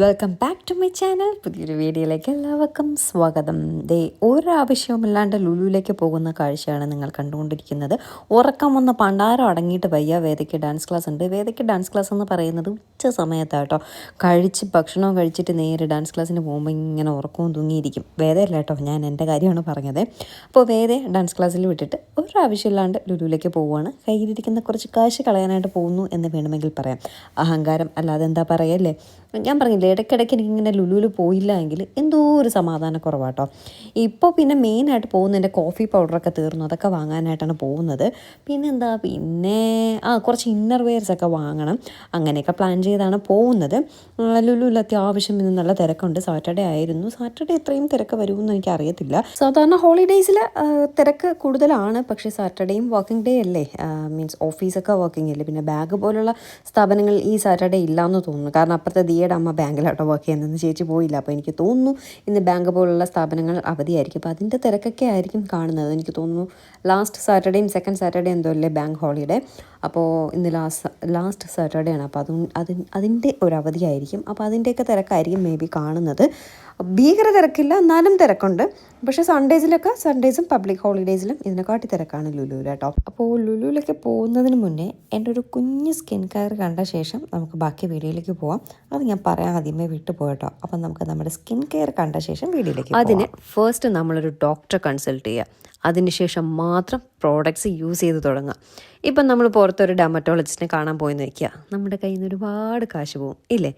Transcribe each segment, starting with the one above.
Welcome back to my channel പുതിയൊരു വീഡിയോയിലേക്ക് എല്ലാവർക്കും സ്വാഗതം. ദേ ഒരു ഒരാവശ്യവുമില്ലാണ്ട് ലുലുവിലേക്ക് പോകുന്ന കാഴ്ചയാണ് നിങ്ങൾ കണ്ടുകൊണ്ടിരിക്കുന്നത്. ഉറക്കം വന്ന് പണ്ടാരം അടങ്ങിയിട്ട് വയ്യ. വേദയ്ക്ക് ഡാൻസ് ക്ലാസ് ഉണ്ട്. വേദയ്ക്ക് ഡാൻസ് ക്ലാസ് എന്ന് പറയുന്നത് ഉച്ച സമയത്താട്ടോ. കഴിച്ച് ഭക്ഷണം കഴിച്ചിട്ട് നേരെ ഡാൻസ് ക്ലാസ്സിന് പോകുമ്പോൾ ഇങ്ങനെ ഉറക്കവും തൂങ്ങിയിരിക്കും. വേദയല്ല കേട്ടോ ഞാൻ എന്റെ കാര്യമാണ് പറഞ്ഞത്. അപ്പോൾ വേദയെ ഡാൻസ് ക്ലാസ്സിൽ വിട്ടിട്ട് ഒരു ഒരാവശ്യമില്ലാണ്ട് ലുലുവിലേക്ക് പോവുകയാണ്. കയ്യിലിരിക്കുന്ന കുറച്ച് കാശ് കളയാനായിട്ട് പോകുന്നു എന്ന് വേണമെങ്കിൽ പറയാം. അഹങ്കാരം അല്ലാതെ എന്താ പറയല്ലേ? ഞാൻ പറഞ്ഞില്ലേ ഇടയ്ക്കിടയ്ക്ക് എനിക്കിങ്ങനെ ലുലുവിൽ പോയില്ല എങ്കിൽ എന്തോ ഒരു സമാധാനക്കുറവാട്ടോ. ഇപ്പോൾ പിന്നെ മെയിനായിട്ട് പോകുന്നതിന്റെ കോഫി പൗഡറൊക്കെ തീർന്നു. അതൊക്കെ വാങ്ങാനായിട്ടാണ് പോകുന്നത്. പിന്നെ എന്താ പിന്നെ ആ കുറച്ച് ഇന്നർ വെയർസ് ഒക്കെ വാങ്ങണം. അങ്ങനെയൊക്കെ പ്ലാൻ ചെയ്താണ് പോകുന്നത്. ലുലുവിൽ അത്യാവശ്യം ഇന്ന് നല്ല തിരക്കുണ്ട്. സാറ്റർഡേ ആയിരുന്നു. സാറ്റർഡേ എത്രയും തിരക്ക് വരുമെന്ന് എനിക്ക് അറിയത്തില്ല സാധാരണ ഹോളിഡേയ്സിൽ തിരക്ക് കൂടുതലാണ്. പക്ഷേ സാറ്റർഡേയും വർക്കിംഗ് ഡേ അല്ലേ? മീൻസ് ഓഫീസൊക്കെ വർക്കിംഗ് അല്ലേ? പിന്നെ ബാഗ് പോലുള്ള സ്ഥാപനങ്ങൾ ഈ സാറ്റർഡേ ഇല്ല എന്ന് തോന്നുന്നു. കാരണം അപ്പുറത്തെ ദിയുടെ അമ്മ ബാങ്കിലാട്ടോ വർക്ക് ചെയ്യുന്നതെന്ന് ചേച്ചി പോയില്ല. അപ്പോൾ എനിക്ക് തോന്നുന്നു ഇന്ന് ബാങ്ക് പോലുള്ള സ്ഥാപനങ്ങൾ അവധിയായിരിക്കും. അപ്പോൾ അതിന്റെ തിരക്കൊക്കെ ആയിരിക്കും കാണുന്നത്. എനിക്ക് തോന്നുന്നു ലാസ്റ്റ് സാറ്റർഡേയും സെക്കൻഡ് സാറ്റർഡേ എന്തോ അല്ലേ ബാങ്ക് ഹോളിഡേ അപ്പോൾ ഇന്ന് ലാസ്റ്റ് ലാസ്റ്റ് സാറ്റർഡേ ആണ്. അപ്പോൾ അതും അതിൻ അതിന്റെ ഒരു അവധിയായിരിക്കും. അപ്പോൾ അതിന്റെയൊക്കെ തിരക്കായിരിക്കും മേ ബി കാണുന്നത്. ഭീകര തിരക്കില്ല എന്നാലും തിരക്കുണ്ട്. പക്ഷേ സൺഡേസിലൊക്കെ സൺഡേസും പബ്ലിക് ഹോളിഡേയ്സിലും ഇതിനെക്കാട്ടി തിരക്കാണ് ലുലു കേട്ടോ. അപ്പോൾ ലുലുവിലേക്ക് പോകുന്നതിന് മുന്നേ എന്റെ ഒരു കുഞ്ഞ് സ്കിൻ കെയർ കണ്ട ശേഷം നമുക്ക് ബാക്കി വീഡിയോയിലേക്ക് പോവാം. അത് ഞാൻ പറയാൻ ആദ്യമേ വിട്ടു പോയിട്ടോ അപ്പം നമുക്ക് നമ്മുടെ സ്കിൻ കെയർ കണ്ട ശേഷം വീഡിയോയിലേക്ക് അതിന് ഫസ്റ്റ് നമ്മളൊരു ഡോക്ടറെ കൺസൾട്ട് ചെയ്യുക അതിനുശേഷം മാത്രം പ്രോഡക്ട്സ് യൂസ് ചെയ്ത് തുടങ്ങുക. ഇപ്പം നമ്മൾ പുറത്തൊരു ഡെമറ്റോളജിസ്റ്റിനെ കാണാൻ പോയെന്ന് വയ്ക്കുക നമ്മുടെ കയ്യിൽ നിന്ന് ഒരുപാട് കാശ് പോകും ഇല്ലേ?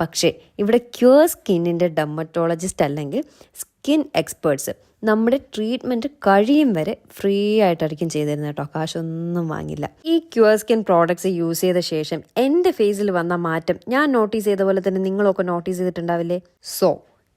പക്ഷേ ഇവിടെ ക്യൂർ സ്കിന്നിന്റെ ഡെമറ്റോളജിസ്റ്റ് അല്ലെങ്കിൽ സ്കിൻ എക്സ്പേർട്സ് നമ്മുടെ ട്രീറ്റ്മെന്റ് കഴിയും വരെ ഫ്രീ ആയിട്ടായിരിക്കും ചെയ്തിരുന്നത് കേട്ടോ. കാശൊന്നും വാങ്ങില്ല. ഈ ക്യൂർ സ്കിൻ പ്രോഡക്ട്സ് യൂസ് ചെയ്ത ശേഷം എന്റെ ഫേസിൽ വന്ന മാറ്റം ഞാൻ നോട്ടീസ് ചെയ്ത പോലെ തന്നെ നിങ്ങളൊക്കെ നോട്ടീസ് ചെയ്തിട്ടുണ്ടാവില്ലേ? So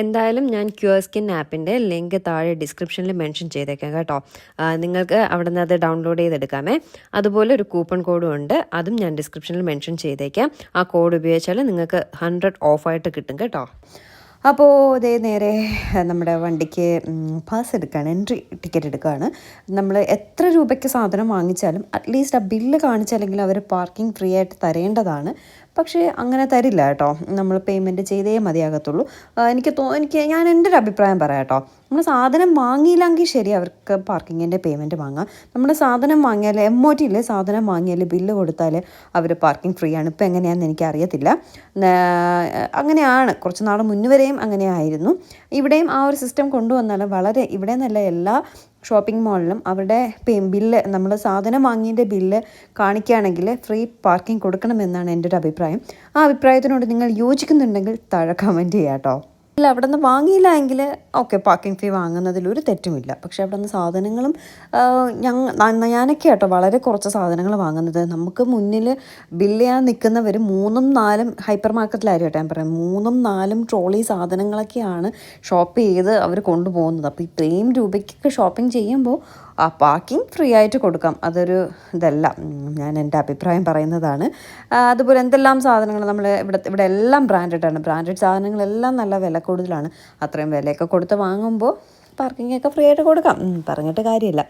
എന്തായാലും ഞാൻ ക്യൂർ സ്കിൻ ആപ്പിന്റെ ലിങ്ക് താഴെ ഡിസ്ക്രിപ്ഷനിൽ മെൻഷൻ ചെയ്തേക്കാം കേട്ടോ. നിങ്ങൾക്ക് അവിടെ നിന്ന് അത് ഡൗൺലോഡ് ചെയ്തെടുക്കാമേ. അതുപോലെ ഒരു കൂപ്പൺ കോഡും ഉണ്ട്. അതും ഞാൻ ഡിസ്ക്രിപ്ഷനിൽ മെൻഷൻ ചെയ്തേക്കാം. ആ കോഡ് ഉപയോഗിച്ചാൽ നിങ്ങൾക്ക് ഹൺഡ്രഡ് ഓഫായിട്ട് കിട്ടും കേട്ടോ. അപ്പോൾ ഇതേ നേരെ നമ്മുടെ വണ്ടിക്ക് പാസ് എടുക്കുകയാണ് എൻട്രി ടിക്കറ്റ് എടുക്കുകയാണ് നമ്മൾ എത്ര രൂപയ്ക്ക് സാധനം വാങ്ങിച്ചാലും അറ്റ്ലീസ്റ്റ് ആ ബില്ല് കാണിച്ചാലെങ്കിലും അവർ പാർക്കിംഗ് ഫ്രീ ആയിട്ട് തരേണ്ടതാണ്. പക്ഷേ അങ്ങനെ തരില്ല കേട്ടോ. നമ്മൾ പേയ്മെന്റ് ചെയ്തേ മതിയാകത്തുള്ളൂ. എനിക്ക് തോ എനിക്ക് ഞാൻ എന്റെ ഒരു അഭിപ്രായം പറയാം കേട്ടോ. നമ്മൾ സാധനം വാങ്ങിയില്ലെങ്കിൽ ശരി അവർക്ക് പാർക്കിങ്ങിന്റെ പേയ്മെന്റ് വാങ്ങാം. നമ്മൾ സാധനം വാങ്ങിയാൽ എം ഒ ടിയിൽ സാധനം വാങ്ങിയാൽ ബില്ല് കൊടുത്താൽ അവർ പാർക്കിംഗ് ഫ്രീ ആണ്. ഇപ്പോൾ എങ്ങനെയാണെന്ന് എനിക്ക് അറിയത്തില്ല അങ്ങനെയാണ്. കുറച്ച് നാൾ മുന്നുവരെയും അങ്ങനെയായിരുന്നു. ഇവിടെയും ആ ഒരു സിസ്റ്റം കൊണ്ടുവന്നാൽ വളരെ ഇവിടെ നിന്നല്ല എല്ലാ ഷോപ്പിംഗ് മാളിലും അവരുടെ ബില്ല് നമ്മൾ സാധനം വാങ്ങിയതിന്റെ ബില്ല് കാണിക്കുകയാണെങ്കിൽ ഫ്രീ പാർക്കിംഗ് കൊടുക്കണമെന്നാണ് എന്റെ ഒരു അഭിപ്രായം. ആ അഭിപ്രായത്തിനോട് നിങ്ങൾ യോജിക്കുന്നുണ്ടെങ്കിൽ താഴെ കമന്റ് ചെയ്യാം കേട്ടോ ഇല്ല അവിടെ നിന്ന് വാങ്ങിയില്ല എങ്കിൽ ഓക്കെ പാർക്കിംഗ് ഫീ വാങ്ങുന്നതിൽ ഒരു തെറ്റുമില്ല. പക്ഷെ അവിടെ നിന്ന് സാധനങ്ങളും ഞങ്ങൾ ഞാനൊക്കെ കേട്ടോ വളരെ കുറച്ച് സാധനങ്ങൾ വാങ്ങുന്നത്. നമുക്ക് മുന്നിൽ ബില്ല് ചെയ്യാൻ നിൽക്കുന്നവർ മൂന്നും നാലും ഹൈപ്പർ മാർക്കറ്റിലായിരിക്കും കേട്ടോ ഞാൻ പറയാം. മൂന്നും നാലും ട്രോളി സാധനങ്ങളൊക്കെയാണ് ഷോപ്പ് ചെയ്ത് അവർ കൊണ്ടുപോകുന്നത്. അപ്പോൾ ഇത്രയും രൂപയ്ക്കൊക്കെ ഷോപ്പിംഗ് ചെയ്യുമ്പോൾ ആ പാർക്കിംഗ് ഫ്രീ ആയിട്ട് കൊടുക്കാം. അതൊരു ഇതല്ല. ഞാൻ എന്റെ അഭിപ്രായം പറയുന്നതാണ്. അതുപോലെ എന്തെല്ലാം സാധനങ്ങൾ നമ്മൾ ഇവിടെ ഇവിടെ എല്ലാം ബ്രാൻഡഡ് ആണ്. ബ്രാൻഡഡ് സാധനങ്ങളെല്ലാം നല്ല വില കൂടുതലാണ്. അത്രയും വിലയൊക്കെ കൊടുത്ത് വാങ്ങുമ്പോൾ പാർക്കിംഗ് ഒക്കെ ഫ്രീ ആയിട്ട് കൊടുക്കാം പറഞ്ഞിട്ട് കാര്യമില്ല.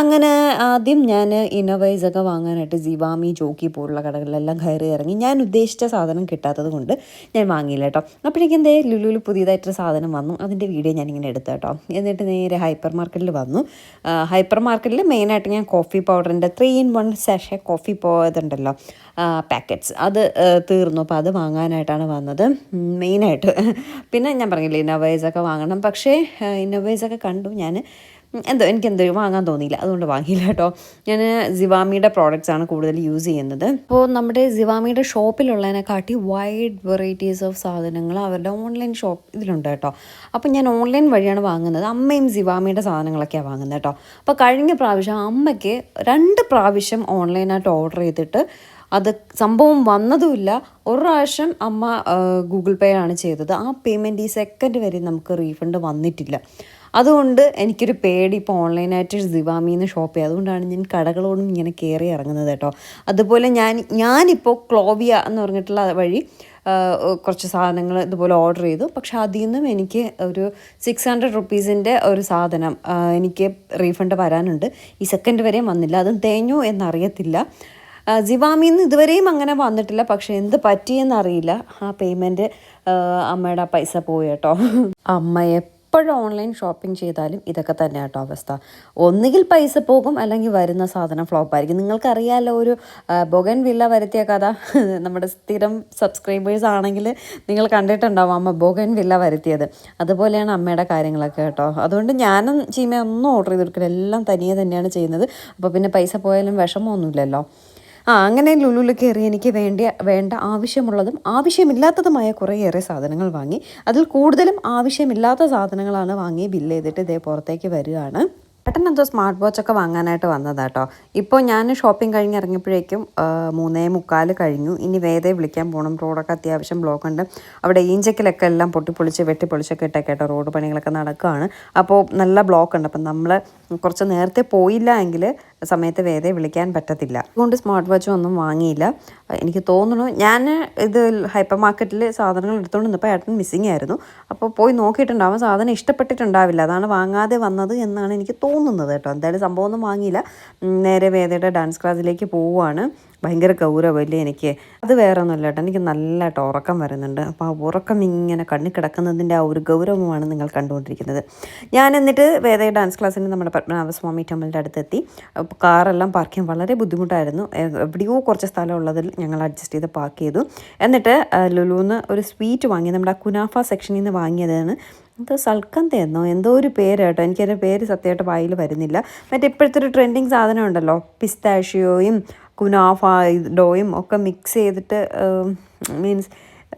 അങ്ങനെ ആദ്യം ഞാൻ ഇന്നോവൈസ് ഒക്കെ വാങ്ങാനായിട്ട് ജിവാമി ജോക്കി പോലുള്ള കടകളിലെല്ലാം കയറി ഇറങ്ങി. ഞാൻ ഉദ്ദേശിച്ച സാധനം കിട്ടാത്തത് കൊണ്ട് ഞാൻ വാങ്ങിയില്ല കേട്ടോ. അപ്പോഴേക്കും എന്തേ ലുലുവിൽ പുതിയതായിട്ടൊരു സാധനം വന്നു. അതിന്റെ വീഡിയോ ഞാനിങ്ങനെ എടുത്തു കേട്ടോ. എന്നിട്ട് നേരെ ഹൈപ്പർ മാർക്കറ്റിൽ വന്നു. ഹൈപ്പർ മാർക്കറ്റിൽ മെയിനായിട്ട് ഞാൻ കോഫി പൗഡറിന്റെ ത്രീ ഇൻ വൺ സെഷ കോഫി പോയതുണ്ടല്ലോ. പാക്കറ്റ്സ്. അത് തീർന്നു. അപ്പോൾ അത് വാങ്ങാനായിട്ടാണ് വന്നത്. മെയിനായിട്ട്. പിന്നെ ഞാൻ പറഞ്ഞില്ലേ ഇന്നോവൈസ് ഒക്കെ വാങ്ങണം. പക്ഷേ ഇന്നോവൈസ് ഒക്കെ കണ്ടു. ഞാൻ എന്തോ എനിക്കെന്തോ വാങ്ങാൻ തോന്നിയില്ല. അതുകൊണ്ട് വാങ്ങിയില്ല കേട്ടോ. ഞാൻ സിവാമിയുടെ പ്രോഡക്റ്റ്സ് ആണ് കൂടുതൽ യൂസ് ചെയ്യുന്നത്. അപ്പോൾ നമ്മുടെ സിവാമിയുടെ ഷോപ്പിലുള്ളതിനെക്കാട്ടി വൈഡ് വെറൈറ്റീസ് ഓഫ് സാധനങ്ങൾ അവരുടെ ഓൺലൈൻ ഷോപ്പ് ഇതിലുണ്ട് കേട്ടോ. അപ്പോൾ ഞാൻ ഓൺലൈൻ വഴിയാണ് വാങ്ങുന്നത്. അമ്മയും സിവാമിയുടെ സാധനങ്ങളൊക്കെയാണ് വാങ്ങുന്നത് കേട്ടോ. അപ്പോൾ കഴിഞ്ഞ പ്രാവശ്യം അമ്മയ്ക്ക് രണ്ട് പ്രാവശ്യം ഓൺലൈനായിട്ട് ഓർഡർ ചെയ്തിട്ട് അത് സംഭവം വന്നതുമില്ല. ഒരു പ്രാവശ്യം അമ്മ ഗൂഗിൾ പേ ആണ് ചെയ്തത്. ആ പേയ്മെന്റ് ഈ സെക്കൻഡ് വരെ നമുക്ക് റീഫണ്ട് വന്നിട്ടില്ല. അതുകൊണ്ട് എനിക്കൊരു പേടി ഇപ്പോൾ ഓൺലൈനായിട്ട് സിവാമിന്ന് ഷോപ്പ് ചെയ്യുക അതുകൊണ്ടാണ് ഞാൻ കടകളോടും ഇങ്ങനെ കയറി ഇറങ്ങുന്നത് കേട്ടോ. അതുപോലെ ഞാൻ ഞാനിപ്പോൾ ക്ലോവിയ എന്ന് പറഞ്ഞിട്ടുള്ള വഴി കുറച്ച് സാധനങ്ങൾ ഇതുപോലെ ഓർഡർ ചെയ്തു. പക്ഷെ അതിൽ നിന്നും എനിക്ക് ഒരു സിക്സ് ഹൺഡ്രഡ് റുപ്പീസിന്റെ ഒരു സാധനം എനിക്ക് റീഫണ്ട് വരാനുണ്ട്. ഈ സെക്കൻഡ് വരെയും വന്നില്ല. അതും തേഞ്ഞു എന്നറിയത്തില്ല. ജിവാമിന്ന് ഇതുവരെയും അങ്ങനെ വന്നിട്ടില്ല. പക്ഷേ എന്ത് പറ്റിയെന്നറിയില്ല. ആ പേയ്മെന്റ് അമ്മയുടെ പൈസ പോയി കേട്ടോ. അമ്മ എപ്പോഴും ഓൺലൈൻ ഷോപ്പിംഗ് ചെയ്താലും ഇതൊക്കെ തന്നെ കേട്ടോ അവസ്ഥ. ഒന്നുകിൽ പൈസ പോകും അല്ലെങ്കിൽ വരുന്ന സാധനം ഫ്ലോപ്പ് ആയിരിക്കും. നിങ്ങൾക്കറിയാലോ ഒരു ബൊഗൻ വില്ല വരുത്തിയ കഥ. നമ്മുടെ സ്ഥിരം സബ്സ്ക്രൈബേഴ്സ് ആണെങ്കിൽ നിങ്ങൾ കണ്ടിട്ടുണ്ടാവും അമ്മ ബൊഗൻ വില്ല വരുത്തിയത്. അതുപോലെയാണ് അമ്മയുടെ കാര്യങ്ങളൊക്കെ കേട്ടോ. അതുകൊണ്ട് ഞാനും ചീമ ഒന്നും ഓർഡർ ചെയ്ത് കൊടുക്കില്ല എല്ലാം തനിയെ തന്നെയാണ് ചെയ്യുന്നത്. അപ്പോൾ പിന്നെ പൈസ പോയാലും വിഷമമൊന്നുമില്ലല്ലോ. ആ അങ്ങനെ ലുലുവിൽ കയറി എനിക്ക് വേണ്ടിയ വേണ്ട ആവശ്യമുള്ളതും ആവശ്യമില്ലാത്തതുമായ കുറേയേറെ സാധനങ്ങൾ വാങ്ങി. അതിൽ കൂടുതലും ആവശ്യമില്ലാത്ത സാധനങ്ങളാണ് വാങ്ങി ബില്ല് ചെയ്തിട്ട് ഇതേ പുറത്തേക്ക് വരികയാണ്. പെട്ടെന്ന് എന്തോ സ്മാർട്ട് വാച്ച് ഒക്കെ വാങ്ങാനായിട്ട് വന്നതാട്ടോ ഇപ്പോൾ ഞാൻ ഷോപ്പിംഗ് കഴിഞ്ഞ് ഇറങ്ങിയപ്പോഴേക്കും മൂന്നേ മുക്കാൽ കഴിഞ്ഞു. ഇനി വേദയെ വിളിക്കാൻ പോകണം റോഡൊക്കെ അത്യാവശ്യം ബ്ലോക്ക് ഉണ്ട്. അവിടെ ഈഞ്ചക്കിലൊക്കെ എല്ലാം പൊട്ടിപ്പൊളിച്ച് വെട്ടിപ്പൊളിച്ചൊക്കെ ഇട്ടൊക്കെ കേട്ടോ റോഡ് പണികളൊക്കെ നടക്കുകയാണ് അപ്പോൾ നല്ല ബ്ലോക്ക് ഉണ്ട്. അപ്പം നമ്മൾ കുറച്ച് നേരത്തെ പോയില്ല എങ്കിൽ സമയത്ത് വേദയെ വിളിക്കാൻ പറ്റത്തില്ല. അതുകൊണ്ട് സ്മാർട്ട് വാച്ച് ഒന്നും വാങ്ങിയില്ല. എനിക്ക് തോന്നുന്നു ഞാൻ ഇത് ഹൈപ്പർ മാർക്കറ്റിൽ സാധനങ്ങൾ എടുത്തുകൊണ്ട് നിന്നപ്പോൾ ഏട്ടൻ മിസ്സിങ് ആയിരുന്നു. അപ്പോൾ പോയി നോക്കിയിട്ടുണ്ടാവും സാധനം ഇഷ്ടപ്പെട്ടിട്ടുണ്ടാവില്ല. അതാണ് വാങ്ങാതെ വന്നത് എന്നാണ് എനിക്ക് തോന്നുന്നത് കേട്ടോ. എന്തായാലും സംഭവമൊന്നും വാങ്ങിയില്ല. നേരെ വേദയുടെ ഡാൻസ് ക്ലാസ്സിലേക്ക് പോവുകയാണ്. ഭയങ്കര ഗൗരവമല്ലേ എനിക്ക്. അത് വേറെ ഒന്നുമല്ല കേട്ടോ. എനിക്ക് നല്ലതായിട്ട് ഉറക്കം വരുന്നുണ്ട്. അപ്പോൾ ആ ഉറക്കം ഇങ്ങനെ കണ്ണിൽ കിടക്കുന്നതിന്റെ ആ ഒരു ഗൗരവമാണ് നിങ്ങൾ കണ്ടുകൊണ്ടിരിക്കുന്നത്. ഞാൻ എന്നിട്ട് വേദ ഡാൻസ് ക്ലാസ്സിന് നമ്മുടെ പത്മനാഭസ്വാമി ടെമ്പിളിന്റെ അടുത്തെത്തി. കാറെല്ലാം പാർക്ക് ചെയ്യാൻ വളരെ ബുദ്ധിമുട്ടായിരുന്നു. എവിടെയോ കുറച്ച് സ്ഥലം ഉള്ളതിൽ ഞങ്ങൾ അഡ്ജസ്റ്റ് ചെയ്ത് പാർക്ക് ചെയ്തു. എന്നിട്ട് ലുലുന്ന് ഒരു സ്വീറ്റ് വാങ്ങി. നമ്മുടെ കുനാഫ സെക്ഷനിൽ നിന്ന് വാങ്ങിയതാണ്. എന്തോ സൽക്കന്ത എന്നോ എന്തോ ഒരു പേര് കേട്ടോ. എനിക്കതിന്റെ പേര് സത്യമായിട്ട് വായിൽ വരുന്നില്ല. മറ്റേ ഇപ്പോഴത്തെ ഒരു ട്രെൻഡിങ് സാധനം ഉണ്ടല്ലോ. പിസ്താഷ്യോയും കുനാഫ ഡോയും ഒക്കെ മിക്സ് ചെയ്തിട്ട് മീൻസ്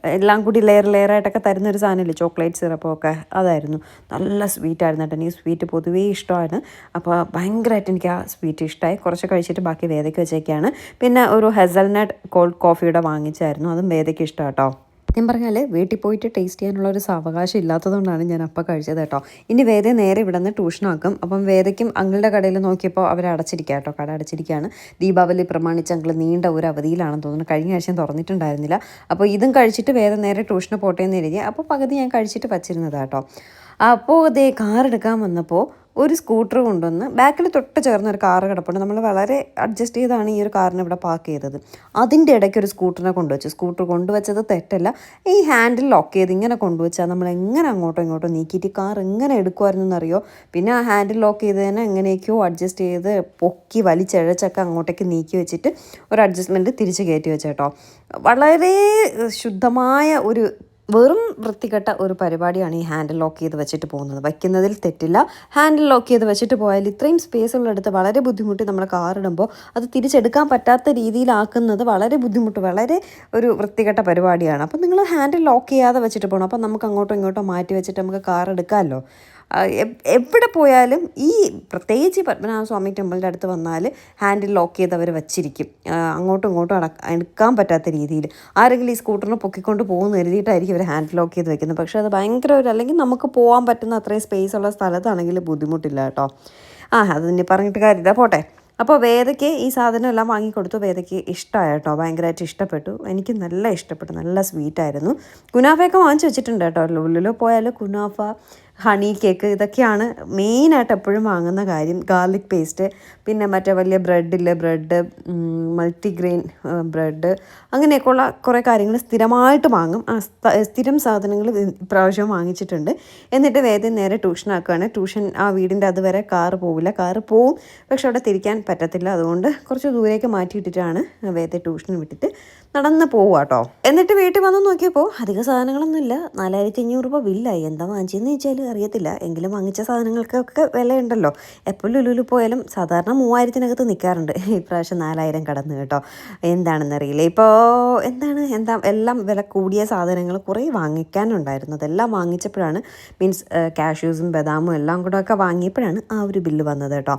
എല്ലാം കൂടി ലെയർ ലെയറായിട്ടൊക്കെ തരുന്ന ഒരു സാധനമില്ലേ? ചോക്ലേറ്റ് സിറപ്പ് ഒക്കെ. അതായിരുന്നു. നല്ല സ്വീറ്റായിരുന്നു കേട്ടോ. എനിക്ക് സ്വീറ്റ് പൊതുവേ ഇഷ്ടമാണ്. അപ്പോൾ ഭയങ്കരമായിട്ട് എനിക്ക് ആ സ്വീറ്റ് ഇഷ്ടമായി കുറച്ച് കഴിച്ചിട്ട് ബാക്കി വേദയ്ക്ക് വെച്ചേക്കാണ്. പിന്നെ ഒരു ഹെസൽനട്ട് കോൾഡ് കോഫിയുടെ വാങ്ങിച്ചായിരുന്നു. അതും വേദയ്ക്ക് ഇഷ്ടമാണ് കേട്ടോ സത്യം പറഞ്ഞാൽ വീട്ടിൽ പോയിട്ട് ടേസ്റ്റ് ചെയ്യാനുള്ള ഒരു സാവകാശം ഇല്ലാത്തതുകൊണ്ടാണ് ഞാൻ അപ്പം കഴിച്ചത് കേട്ടോ. ഇനി വേദ നേരെ ഇവിടെ നിന്ന് ട്യൂഷനാക്കും. അപ്പം വേദയ്ക്കും അങ്ങളുടെ കടയിൽ നോക്കിയപ്പോൾ അവർ അടച്ചിരിക്കുക കേട്ടോ. കട അടച്ചിരിക്കുകയാണ് ദീപാവലി പ്രമാണിച്ച് അങ്കിൾ നീണ്ട ഒരു അവധിയിലാണെന്ന് തോന്നുന്നു. കഴിഞ്ഞ ആഴ്ച തുറന്നിട്ടുണ്ടായിരുന്നില്ല. അപ്പോൾ ഇതും കഴിച്ചിട്ട് വേദ നേരെ ട്യൂഷന് പോട്ടെ എന്ന് എഴുതി അപ്പോൾ പകുതി ഞാൻ കഴിച്ചിട്ട് വച്ചിരുന്നത് കേട്ടോ. അപ്പോൾ അതേ കാറെടുക്കാൻ വന്നപ്പോൾ ഒരു സ്കൂട്ടർ കൊണ്ടുവന്ന് ബാക്കിൽ തൊട്ട് ചേർന്ന ഒരു കാറ് കിടപ്പുണ്ട്. നമ്മൾ വളരെ അഡ്ജസ്റ്റ് ചെയ്താണ് ഈ ഒരു കാറിനെ ഇവിടെ പാർക്ക് ചെയ്തത്. അതിന്റെ ഇടയ്ക്ക് ഒരു സ്കൂട്ടറിനെ കൊണ്ടുവച്ചു. സ്കൂട്ടർ കൊണ്ടുവച്ചത് തെറ്റല്ല. ഈ ഹാൻഡിൽ ലോക്ക് ചെയ്ത് ഇങ്ങനെ കൊണ്ടുവച്ചാൽ നമ്മൾ എങ്ങനെ അങ്ങോട്ടോ ഇങ്ങോട്ടോ നീക്കിയിട്ട് കാർ എങ്ങനെ എടുക്കുമായിരുന്നു എന്നറിയോ? പിന്നെ ആ ഹാൻഡിൽ ലോക്ക് ചെയ്തതിനെ എങ്ങനെയൊക്കെയോ അഡ്ജസ്റ്റ് ചെയ്ത് പൊക്കി വലിച്ചഴച്ചൊക്കെ അങ്ങോട്ടേക്ക് നീക്കി വെച്ചിട്ട് ഒരു അഡ്ജസ്റ്റ്മെന്റ് തിരിച്ച് കയറ്റി വെച്ചേട്ടോ. വളരെ ശുദ്ധമായ ഒരു വെറും വൃത്തികെട്ട ഒരു പരിപാടിയാണ് ഈ ഹാൻഡിൽ ലോക്ക് ചെയ്ത് വെച്ചിട്ട് പോകുന്നത്. വയ്ക്കുന്നതിൽ തെറ്റില്ല. ഹാൻഡിൽ ലോക്ക് ചെയ്ത് വെച്ചിട്ട് പോയാൽ ഇത്രയും സ്പേസ് ഉള്ളിടത്ത് വളരെ ബുദ്ധിമുട്ടി നമ്മൾ കാറിടുമ്പോൾ അത് തിരിച്ചെടുക്കാൻ പറ്റാത്ത രീതിയിലാക്കുന്നത് വളരെ ബുദ്ധിമുട്ട് വളരെ ഒരു വൃത്തികെട്ട പരിപാടിയാണ്. അപ്പം നിങ്ങൾ ഹാൻഡിൽ ലോക്ക് ചെയ്യാതെ വെച്ചിട്ട് പോകണം അപ്പം നമുക്ക് അങ്ങോട്ടോ ഇങ്ങോട്ടോ മാറ്റി വെച്ചിട്ട് നമുക്ക് കാർ എടുക്കാമല്ലോ. എവിടെ പോയാലും ഈ പ്രത്യേകിച്ച് പത്മനാഭസ്വാമി ടെമ്പിളിന്റെ അടുത്ത് വന്നാൽ ഹാൻഡിൽ ലോക്ക് ചെയ്ത് അവർ വച്ചിരിക്കും അങ്ങോട്ടും ഇങ്ങോട്ടും അട എടുക്കാൻ പറ്റാത്ത രീതിയിൽ. ആരെങ്കിലും ഈ സ്കൂട്ടറിനെ പൊക്കിക്കൊണ്ട് പോകുന്ന കരുതിയിട്ടായിരിക്കും അവർ ഹാൻഡിൽ ലോക്ക് ചെയ്ത് വെക്കുന്നത്. പക്ഷേ അത് ഭയങ്കര ഒരു അല്ലെങ്കിൽ നമുക്ക് പോകാൻ പറ്റുന്ന അത്രയും സ്പേസ് ഉള്ള സ്ഥലത്താണെങ്കിൽ ബുദ്ധിമുട്ടില്ല കേട്ടോ. ആ അത് ഇനി പറഞ്ഞിട്ട് കാര്യമില്ല പോട്ടെ. അപ്പോൾ വേദയ്ക്ക് ഈ സാധനം എല്ലാം വാങ്ങിക്കൊടുത്തു. വേദയ്ക്ക് ഇഷ്ടമായി കേട്ടോ. ഭയങ്കരമായിട്ട് ഇഷ്ടപ്പെട്ടു. എനിക്ക് നല്ല ഇഷ്ടപ്പെട്ടു. നല്ല സ്വീറ്റായിരുന്നു കുനാഫയൊക്കെ വാങ്ങിച്ചു വെച്ചിട്ടുണ്ട് കേട്ടോ. ഉള്ളിലോ പോയാൽ കുനാഫ ഹണി കേക്ക് ഇതൊക്കെയാണ് മെയിനായിട്ട് എപ്പോഴും വാങ്ങുന്ന കാര്യം. ഗാർലിക് പേസ്റ്റ് പിന്നെ മറ്റേ വലിയ ബ്രെഡില്ലേ ബ്രെഡ് മൾട്ടിഗ്രെയിൻ ബ്രെഡ് അങ്ങനെയൊക്കെയുള്ള കുറേ കാര്യങ്ങൾ സ്ഥിരമായിട്ട് വാങ്ങും. ആ സ്ഥിരം സാധനങ്ങൾ ഇപ്രാവശ്യം വാങ്ങിച്ചിട്ടുണ്ട്. എന്നിട്ട് വേദം നേരെ ട്യൂഷനാക്കുകയാണ് ട്യൂഷൻ ആ വീടിന്റെ അതുവരെ കാറ് പോവില്ല. കാറ് പോവും. പക്ഷെ അവിടെ തിരിക്കാൻ പറ്റത്തില്ല. അതുകൊണ്ട് കുറച്ച് ദൂരേക്ക് മാറ്റിയിട്ടിട്ടാണ് വേദ ട്യൂഷന് വിട്ടിട്ട് നടന്ന് പോവുക കേട്ടോ എന്നിട്ട് വീട്ടിൽ വന്ന് നോക്കിയപ്പോൾ അധിക സാധനങ്ങളൊന്നുമില്ല. നാലായിരത്തി അഞ്ഞൂറ് രൂപ ബില്ലായി എന്താ വാങ്ങിച്ചതെന്ന് ചോദിച്ചാൽ അറിയത്തില്ല. എങ്കിലും വാങ്ങിച്ച സാധനങ്ങൾക്കൊക്കെ വിലയുണ്ടല്ലോ. എപ്പോൾ ലുലുലു പോയാലും സാധാരണ മൂവായിരത്തിനകത്ത് നിൽക്കാറുണ്ട് ഇപ്രാവശ്യം നാലായിരം കടന്നു കേട്ടോ. എന്താണെന്നറിയില്ല. ഇപ്പോൾ എന്താണ്? എന്താ? എല്ലാം വില കൂടിയ സാധനങ്ങൾ കുറേ വാങ്ങിക്കാനുണ്ടായിരുന്നു. അതെല്ലാം വാങ്ങിച്ചപ്പോഴാണ് മീൻസ് കാഷ്യൂസും ബദാമും എല്ലാം കൂടെ ഒക്കെ വാങ്ങിയപ്പോഴാണ് ആ ഒരു ബില്ല് വന്നത് കേട്ടോ.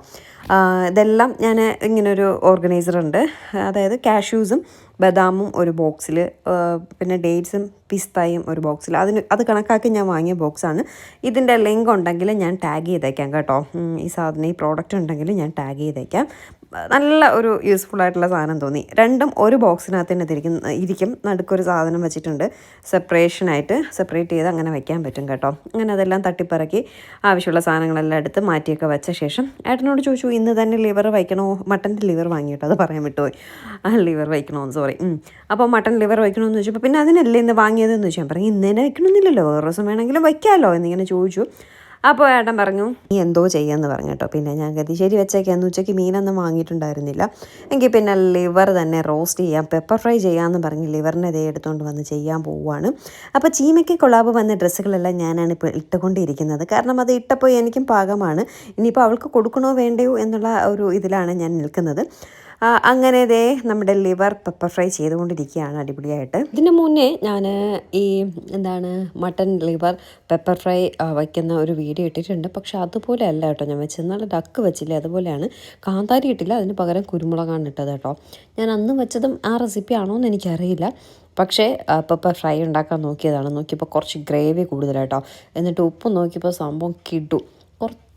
ഇതെല്ലാം ഞാൻ ഇങ്ങനൊരു ഓർഗനൈസർ ഉണ്ട്. അതായത് കാഷ്യൂസും ബദാമും ഒരു ബോക്സിൽ പിന്നെ ഡേറ്റ്സും പിസ്തായും ഒരു ബോക്സിൽ അതിന് അത് കണക്കാക്കി ഞാൻ വാങ്ങിയ ബോക്സാണ്. ഇതിന്റെ ലിങ്ക് ഉണ്ടെങ്കിൽ ഞാൻ ടാഗ് ചെയ്തേക്കാം കേട്ടോ. ഈ സാധനം ഈ പ്രോഡക്റ്റ് ഉണ്ടെങ്കിൽ ഞാൻ ടാഗ് ചെയ്തേക്കാം. നല്ല ഒരു യൂസ്ഫുൾ ആയിട്ടുള്ള സാധനം തോന്നി. രണ്ടും ഒരു ബോക്സിനകത്ത് തന്നെ തിരിക്കും ഇരിക്കും. നടുക്കൊരു സാധനം വെച്ചിട്ടുണ്ട്. സെപ്പറേഷനായിട്ട് സെപ്പറേറ്റ് ചെയ്ത് അങ്ങനെ വെക്കാൻ പറ്റും കേട്ടോ. അങ്ങനെ അതെല്ലാം തട്ടിപ്പറക്കി ആവശ്യമുള്ള സാധനങ്ങളെല്ലാം എടുത്ത് മാറ്റിയൊക്കെ വെച്ച ശേഷം ഏട്ടനോട് ചോദിച്ചു ഇന്ന് തന്നെ ലിവർ വയ്ക്കണോ? മട്ടന്റെ ലിവർ വാങ്ങിയിട്ടോ? അത് പറയാൻ വിട്ടുപോയി. ആ ലിവർ വയ്ക്കണോ സോറി അപ്പോൾ മട്ടൻ ലിവർ വയ്ക്കണമെന്ന് ചോദിച്ചപ്പോൾ പിന്നെ അതിനല്ലേ ഇന്ന് വാങ്ങിയതെന്ന് ചോദിച്ചു. ഞാൻ പറഞ്ഞു ഇന്ന് വയ്ക്കണമെന്നില്ലല്ലോ. വേറെ ദിവസം വേണമെങ്കിലും വയ്ക്കാമല്ലോ എന്നിങ്ങനെ ചോദിച്ചു. അപ്പോൾ ഏട്ടൻ പറഞ്ഞു നീ എന്തോ ചെയ്യാന്ന് പറഞ്ഞു കേട്ടോ. പിന്നെ ഞാൻ കരുതി ശരി വെച്ചേക്കാന്ന് ഉച്ചയ്ക്ക് മീനൊന്നും വാങ്ങിയിട്ടുണ്ടായിരുന്നില്ല. എങ്കിൽ പിന്നെ ലിവർ തന്നെ റോസ്റ്റ് ചെയ്യാം. പെപ്പർ ഫ്രൈ ചെയ്യാമെന്ന് പറഞ്ഞ് ലിവറിനെ ഇതേ എടുത്തുകൊണ്ട് വന്ന് ചെയ്യാൻ പോവുകയാണ് അപ്പോൾ ചീമയ്ക്ക് കൊളാബ് വന്ന ഡ്രസ്സുകളെല്ലാം ഞാനാണ് ഇപ്പോൾ ഇട്ടുകൊണ്ടിരിക്കുന്നത്. കാരണം അത് ഇട്ടപ്പോൾ എനിക്കും പാകമാണ്. ഇനിയിപ്പോൾ അവൾക്ക് കൊടുക്കണോ വേണ്ടയോ എന്നുള്ള ഒരു ഇതിലാണ് ഞാൻ നിൽക്കുന്നത്. അങ്ങനെ ദേ നമ്മുടെ ലിവർ പെപ്പർ ഫ്രൈ ചെയ്തുകൊണ്ടിരിക്കുകയാണ് അടിപൊളിയായിട്ട്. ഇതിന് മുന്നേ ഞാൻ ഈ എന്താണ് മട്ടൺ ലിവർ പെപ്പർ ഫ്രൈ വയ്ക്കുന്ന ഒരു വീഡിയോ ഇട്ടിട്ടുണ്ട്. പക്ഷെ അതുപോലെ അല്ല കേട്ടോ ഞാൻ വെച്ചത്. എന്നാൽ ഡക്ക് വെച്ചില്ലേ? അതുപോലെയാണ്. കാന്താരി ഇട്ടില്ല. അതിന് പകരം കുരുമുളകാണ് ഇട്ടത് കേട്ടോ. ഞാൻ അന്ന് വെച്ചതും ആ റെസിപ്പി ആണോ എന്ന് എനിക്കറിയില്ല. പക്ഷേ പെപ്പർ ഫ്രൈ ഉണ്ടാക്കാൻ നോക്കിയതാണ്. നോക്കിയപ്പോൾ കുറച്ച് ഗ്രേവി കൂടുതലായിട്ടോ എന്നിട്ട് ഉപ്പ് നോക്കിയപ്പോൾ സംഭവം കിടു.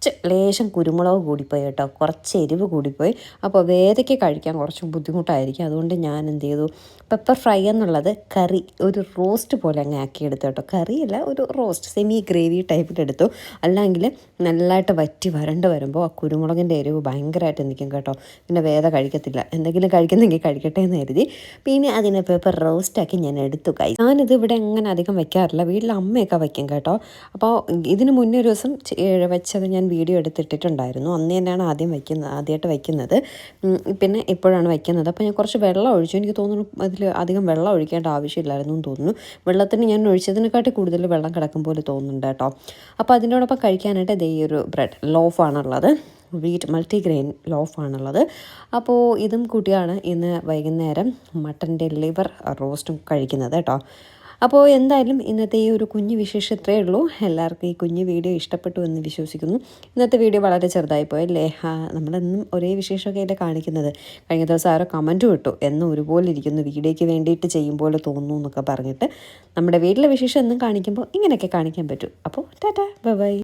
കുറച്ച് ലേശം കുരുമുളക് കൂടിപ്പോയി കേട്ടോ. കുറച്ച് എരിവ് കൂടിപ്പോയി. അപ്പോൾ വേദയ്ക്ക് കഴിക്കാൻ കുറച്ച് ബുദ്ധിമുട്ടായിരിക്കും. അതുകൊണ്ട് ഞാൻ എന്ത് ചെയ്തു? പെപ്പർ ഫ്രൈ എന്നുള്ളത് കറി ഒരു റോസ്റ്റ് പോലെ അങ്ങ് ആക്കിയെടുത്തു കേട്ടോ. കറിയല്ല ഒരു റോസ്റ്റ് സെമി ഗ്രേവി ടൈപ്പിലെടുത്തു അല്ലെങ്കിൽ നല്ലതായിട്ട് വറ്റി വരണ്ട് വരുമ്പോൾ ആ കുരുമുളകിന്റെ എരിവ് ഭയങ്കരമായിട്ട് നിൽക്കും കേട്ടോ. പിന്നെ വേദ കഴിക്കത്തില്ല. എന്തെങ്കിലും കഴിക്കുന്നെങ്കിൽ കഴിക്കട്ടെ എന്ന് കരുതി. പിന്നെ അതിനെ പേപ്പർ റോസ്റ്റാക്കി ഞാൻ എടുത്തു. കൈ ഞാനിത് ഇവിടെ അങ്ങനെ അധികം വെക്കാറില്ല. വീട്ടിൽ അമ്മയൊക്കെ വയ്ക്കും കേട്ടോ. അപ്പോൾ ഇതിന് മുന്നേ ഒരു ദിവസം വെച്ചത് ഞാൻ വീഡിയോ എടുത്തിട്ടിട്ടുണ്ടായിരുന്നു. അന്ന് തന്നെയാണ് ആദ്യം വയ്ക്കുന്നത് ആദ്യമായിട്ട് വയ്ക്കുന്നത്. പിന്നെ ഇപ്പോഴാണ് വയ്ക്കുന്നത്. അപ്പോൾ ഞാൻ കുറച്ച് വെള്ളം ഒഴിച്ചു. എനിക്ക് തോന്നുന്നു അതിൽ അധികം വെള്ളം ഒഴിക്കേണ്ട ആവശ്യമില്ലായിരുന്നു എന്ന് തോന്നുന്നു. വെള്ളത്തിന് ഞാൻ ഒഴിച്ചതിനെക്കാട്ടി കൂടുതൽ വെള്ളം കിടക്കും പോലെ തോന്നുന്നുണ്ട് കേട്ടോ. അപ്പോൾ അതിനോടൊപ്പം കഴിക്കാനായിട്ട് ദേ ഒരു ബ്രെഡ് ലോഫാണുള്ളത് വീറ്റ് മൾട്ടിഗ്രെയിൻ ലോഫാണുള്ളത് അപ്പോൾ ഇതും കൂട്ടിയാണ് ഇന്ന് വൈകുന്നേരം മട്ടന്റെ ലിവർ റോസ്റ്റും കഴിക്കുന്നത് കേട്ടോ. അപ്പോൾ എന്തായാലും ഇന്നത്തെ ഈ ഒരു കുഞ്ഞു വിശേഷം ഇത്രയേ ഉള്ളൂ. എല്ലാവർക്കും ഈ കുഞ്ഞു വീഡിയോ ഇഷ്ടപ്പെട്ടു എന്ന് വിശ്വസിക്കുന്നു. ഇന്നത്തെ വീഡിയോ വളരെ ചെറുതായി അല്ലേ? നമ്മളെന്നും ഒരേ വിശേഷമൊക്കെ അല്ലേ കാണിക്കുന്നത്. കഴിഞ്ഞ ദിവസം ആരോ കമന്റ് ഇട്ടു. എന്നും ഒരുപോലെ ഇരിക്കുന്നു. വീഡിയോയ്ക്ക് വേണ്ടിയിട്ട് ചെയ്യും പോലെ തോന്നുന്നു എന്നൊക്കെ പറഞ്ഞിട്ട് നമ്മുടെ വീട്ടിലെ വിശേഷം എന്നും കാണിക്കുമ്പോൾ ഇങ്ങനെയൊക്കെ കാണിക്കാൻ പറ്റും. അപ്പോൾ ടാറ്റാ ബൈ.